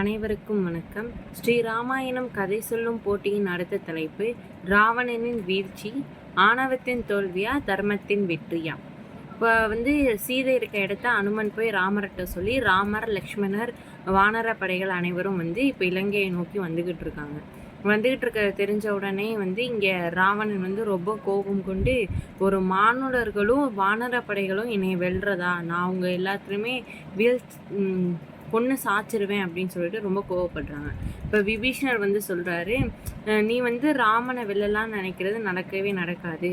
அனைவருக்கும் வணக்கம். ஸ்ரீ ராமாயணம் கதை சொல்லும் போட்டியின் அடுத்த தலைப்பு ராவணனின் வீழ்ச்சி ஆணவத்தின் தோல்வியா தர்மத்தின் வெற்றியா? இப்போ வந்து சீதை இருக்க இடத்த அனுமன் போய் ராமர்கிட்ட சொல்லி ராமர் லக்ஷ்மணர் வானர படைகள் அனைவரும் வந்து இப்போ இலங்கையை நோக்கி வந்துக்கிட்டு இருக்காங்க. வந்துக்கிட்டு இருக்க தெரிஞ்ச உடனே வந்து இங்கே ராவணன் வந்து ரொம்ப கோபம் கொண்டு ஒரு மானுடர்களும் வானர படைகளும் என்னை வெல்றதா? நான் அவங்க எல்லாத்துலேயுமே வீழ் பொண்ணு சாச்சிருவேன் அப்படின்னு சொல்லிட்டு ரொம்ப கோவப்படுறாங்க. இப்போ விபீஷணர் வந்து சொல்கிறாரு நீ வந்து ராமனை வெல்லலாம்னு நினைக்கிறது நடக்கவே நடக்காது.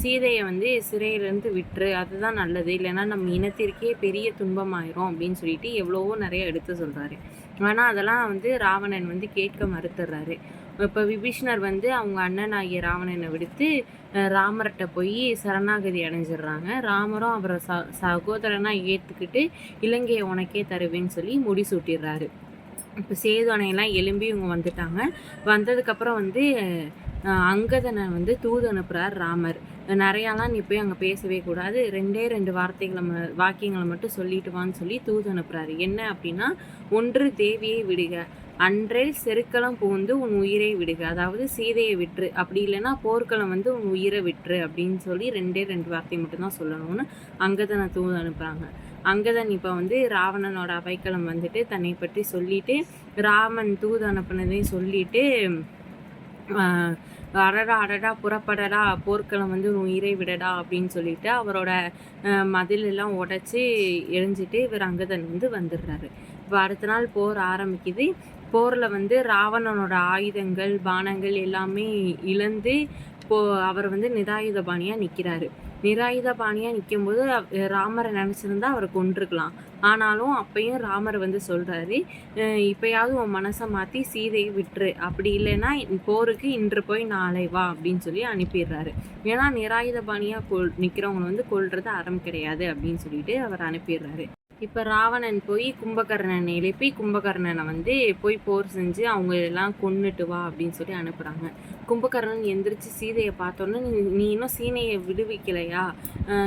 சீதையை வந்து சிறையிலேருந்து விட்டுரு. அதுதான் நல்லது. இல்லைன்னா நம்ம இனத்திற்கே பெரிய துன்பமாயிரும் அப்படின்னு சொல்லிட்டு எவ்வளவோ நிறைய எடுத்து சொல்கிறாரு ஆனால் அதெல்லாம் வந்து ராவணன் வந்து கேட்க மறுத்துடுறாரு இப்போ விபீஷ்ணர் வந்து அவங்க அண்ணன் ஆகிய ராவணனை விடுத்து ராமர்கிட்ட போய் சரணாகதி அடைஞ்சிடுறாங்க. ராமரும் அவரை ச சகோதரனாக ஏற்றுக்கிட்டு இலங்கையை உனக்கே தருவேன்னு சொல்லி முடிசூட்டிடுறாரு. இப்போ சேது அணையெல்லாம் எலும்பி இவங்க வந்துட்டாங்க. வந்ததுக்கப்புறம் வந்து அங்கதனை வந்து தூது அனுப்புகிறார் ராமர். நிறையாலாம் நீ போய் அங்கே பேசவே கூடாது. ரெண்டே ரெண்டு வார்த்தைகளை ம வாக்கியங்களை மட்டும் சொல்லிட்டு வான்னு சொல்லி தூது அனுப்புகிறாரு என்ன அப்படின்னா ஒன்று தேவியை விடுக. அன்றே செருக்களம் பூந்து உன் உயிரை விடுக. அதாவது சீதையை விட்டுரு. அப்படி இல்லைன்னா போர்க்களம் வந்து உன் உயிரை விட்டுரு அப்படின்னு சொல்லி ரெண்டே ரெண்டு வார்த்தை மட்டும்தான் சொல்லணும்னு அங்கதனை தூது அனுப்புகிறாங்க அங்கதன் இப்போ வந்து ராவணனோட அவைக்களம் வந்துட்டு தன்னை பற்றி சொல்லிட்டு ராமன் தூது அனுப்புனதையும் சொல்லிட்டு அடடா அடடா புறப்படடா போர்க்களம் வந்து உன் உயிரை விடடா அப்படின்னு சொல்லிட்டு அவரோட மதிலெல்லாம் உடச்சி உடைச்சி எரிஞ்சிட்டு இவர் அங்கதன் வந்து வந்துடுறாரு. இப்போ அடுத்த நாள் போர் ஆரம்பிக்குது. போரில் வந்து ராவணனோட ஆயுதங்கள் பானங்கள் எல்லாமே இழந்து போ அவர் வந்து நிராயுத பாணியாக நிற்கிறாரு நிராயுத பாணியாக நிற்கும்போது ராமரை நினச்சிருந்தா அவரை கொண்டிருக்கலாம் ஆனாலும் அப்பையும் ராமர் வந்து சொல்கிறாரு இப்போயாவது உன் மனசை மாற்றி சீதையை விட்டுரு. அப்படி இல்லைன்னா போருக்கு இன்று போய் நாளை வா அப்படின்னு சொல்லி அனுப்பிடுறாரு. ஏன்னா நிராயுத பாணியாக கொல் நிற்கிறவங்களை வந்து கொள்வது அறம் கிடையாது அப்படின்னு சொல்லிட்டு அவர் அனுப்பிடுறாரு. இப்போ ராவணன் போய் கும்பகர்ணனை எழுப்பி கும்பகர்ணனை வந்து போய் போர் செஞ்சு அவங்க எல்லாம் கொன்னுட்டு வா அப்படின்னு சொல்லி அனுப்புகிறாங்க கும்பகர்ணன் எந்திரிச்சு சீதையை பார்த்தோன்னே நீ இன்னும் சீனையை விடுவிக்கலையா?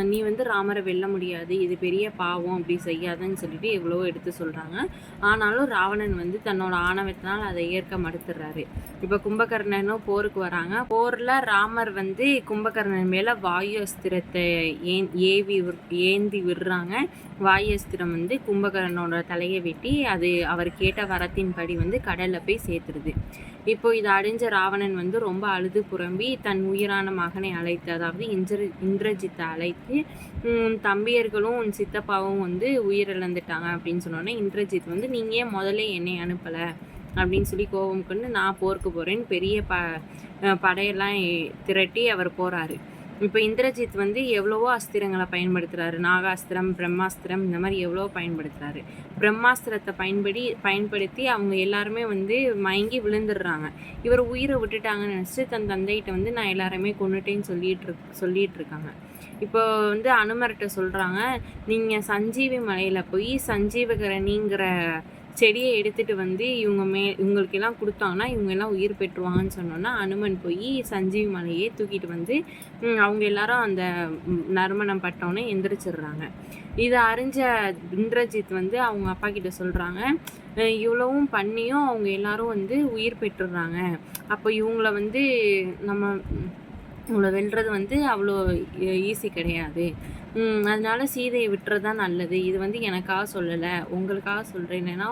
நீ வந்து ராமரை வெல்ல முடியாது. இது பெரிய பாவம் அப்படி செய்யாதன்னு சொல்லிட்டு எவ்வளவோ எடுத்து சொல்கிறாங்க ஆனாலும் ராவணன் வந்து தன்னோட ஆணவத்தினால் அதை ஏற்க மறுத்துடுறாரு இப்போ கும்பகர்ணனும் போருக்கு வராங்க. போரில் ராமர் வந்து கும்பகர்ணன் மேலே வாயு அஸ்திரத்தை ஏன் ஏவி ஏந்தி விடுறாங்க. வாயு அஸ்திரம் வந்து கும்பகர்ணனோட தலையை வெட்டி அது அவர் கேட்ட வரத்தின்படி வந்து கடலில் போய் சேர்த்துருது. இப்போ இதை அடைஞ்ச ராவணன் வந்து ரொம்ப அழுது புறம்பி தன் உயிரான மகனை அழைத்து அதாவது இந்திர இந்திரஜித்தை அழைத்து தம்பியர்களும் உன் சித்தப்பாவும் வந்து உயிரிழந்துட்டாங்க அப்படின்னு சொன்னோன்னே இந்திரஜித் வந்து நீங்கள் ஏன் முதல்ல என்னை அனுப்பலை? அப்படின்னு சொல்லி கோபம் கொண்டு நான் போருக்கு போகிறேன்னு பெரிய ப படையெல்லாம் திரட்டி அவர் போகிறாரு இப்போ இந்திரஜித் வந்து எவ்வளவோ அஸ்திரங்களை பயன்படுத்துகிறாரு நாகாஸ்திரம் பிரம்மாஸ்திரம் இந்த மாதிரி எவ்வளவோ பயன்படுத்துகிறாரு பிரம்மாஸ்திரத்தை பயன்படி பயன்படுத்தி அவங்க எல்லாருமே வந்து மயங்கி விழுந்துடுறாங்க. இவர் உயிரை விட்டுட்டாங்கன்னு நினச்சி தன் தந்தைகிட்ட வந்து நான் எல்லாருமே கொண்டுட்டேன்னு சொல்லிட்டு சொல்லிட்டு இருக்காங்க. இப்போ வந்து அனுமர்கிட்ட சொல்கிறாங்க நீங்கள் சஞ்சீவி மலையில் போய் சஞ்சீவகரணிங்கிற செடியை எடுத்துட்டு வந்து இவங்க மே இவங்களுக்கு எல்லாம் கொடுத்தாங்கன்னா இவங்க எல்லாம் உயிர் பெற்றுவாங்கன்னு சொன்னோன்னா அனுமன் போய் சஞ்சீவி மலையே தூக்கிட்டு வந்து அவங்க எல்லாரும் அந்த நறுமணம் பட்டோன்னே எந்திரிச்சிடுறாங்க. இதை அறிஞ்ச இந்திரஜித் வந்து அவங்க அப்பா கிட்ட சொல்கிறாங்க இவ்வளவும் பண்ணியும் அவங்க எல்லாரும் வந்து உயிர் பெற்றுடுறாங்க. அப்போ இவங்கள வந்து நம்ம இவ்வளோ வென்றது வெல்றது வந்து அவ்வளோ ஈஸி கிடையாது. அதனால் அதனால சீதையை விட்டுறது தான் நல்லது. இது வந்து எனக்காக சொல்லலை உங்களுக்காக சொல்கிறேன்னா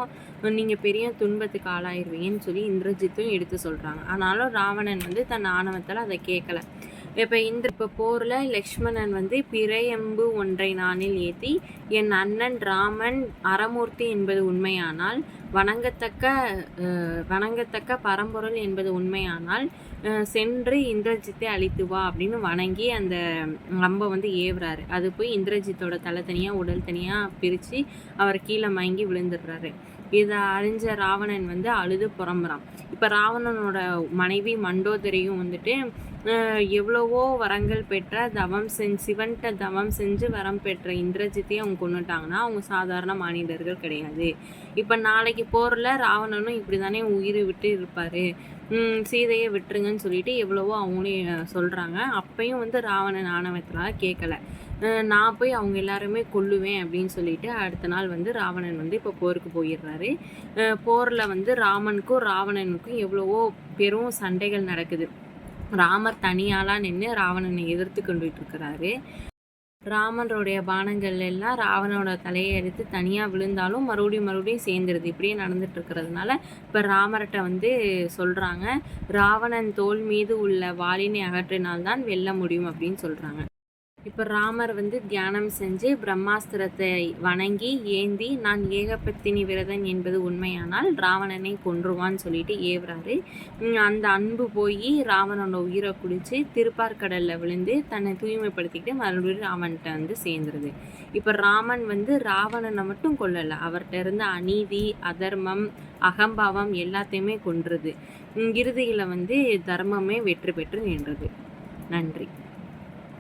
நீங்கள் பெரிய துன்பத்துக்கு ஆளாயிருவீங்கன்னு சொல்லி இந்திரஜித்தும் எடுத்து சொல்கிறாங்க ஆனாலும் ராவணன் வந்து தன் ஆணவத்தால் அதை கேட்கல. இப்போ இந்த இப்போ போரில் லக்ஷ்மணன் வந்து பிறையம்பு ஒன்றை நானில் ஏற்றி என் அண்ணன் ராமன் அறமூர்த்தி என்பது உண்மையானால் வணங்கத்தக்க வணங்கத்தக்க பரம்பொருள் என்பது உண்மையானால் சென்று இந்திரஜித்தை அழித்து வா அப்படின்னு வணங்கி அந்த அம்பை வந்து ஏவுறாரு. அது போய் இந்திரஜித்தோட தலை தனியாக உடல் தனியாக பிரித்து அவர் கீழே மயங்கி விழுந்துடுறாரு. இதை அறிஞ்ச ராவணன் வந்து அழுது புறம்புறான். இப்போ ராவணனோட மனைவி மண்டோதரியும் வந்துட்டு எவ்வளவோ வரங்கள் பெற்ற தவம் செஞ்சு சிவன்கிட்ட தவம் செஞ்சு வரம் பெற்ற இந்திரஜித்தையும் அவங்க கொண்டுட்டாங்கன்னா அவங்க சாதாரண மாநிலர்கள் கிடையாது. இப்போ நாளைக்கு போரில் ராவணனும் இப்படி தானே உயிரை விட்டு இருப்பார். சீதையை விட்டுருங்கன்னு சொல்லிட்டு எவ்வளவோ அவங்களே சொல்கிறாங்க அப்பையும் வந்து ராவணன் ஆணவத்தினால் கேட்கல நான் போய் அவங்க எல்லாருமே கொல்லுவேன் அப்படின்னு சொல்லிட்டு அடுத்த நாள் வந்து ராவணன் வந்து இப்போ போருக்கு போயிடுறாரு. போரில் வந்து ராமனுக்கும் ராவணனுக்கும் எவ்வளவோ பெரும் சண்டைகள் நடக்குது. ராமர் தனியாலாம் நின்று ராவணனை எதிர்த்து கொண்டுட்டு இருக்கிறாரு ராமனுடைய பானங்கள் எல்லாம் ராவணோட தலையை எடுத்து தனியாக விழுந்தாலும் மறுபடியும் மறுபடியும் சேர்ந்துருது. இப்படியே நடந்துட்டு இருக்கிறதுனால இப்போ ராமர்கிட்ட வந்து சொல்கிறாங்க ராவணன் தோல் மீது உள்ள வாளினை அகற்றினால்தான் வெல்ல முடியும் அப்படின்னு சொல்கிறாங்க இப்போ ராமர் வந்து தியானம் செஞ்சு பிரம்மாஸ்திரத்தை வணங்கி ஏந்தி நான் ஏகபத்தினி விரதன் என்பது உண்மையானால் ராவணனை கொன்றுவான்னு சொல்லிட்டு ஏவுறாரு. அந்த அன்பு போய் ராவணனோட உயிரை குடிச்சு திருப்பார்கடலில் விழுந்து தன்னை தூய்மைப்படுத்திக்கிட்டு மறுபடியும் ராவன்கிட்ட வந்து சேர்ந்துருது. இப்போ ராமன் வந்து ராவணனை மட்டும் கொல்லலை. அவர்கிட்ட இருந்த அநீதி அதர்மம் அகம்பாவம் எல்லாத்தையுமே கொன்றுது. இறுதியில் வந்து தர்மமே வெற்றி பெற்று நின்றது. நன்றி.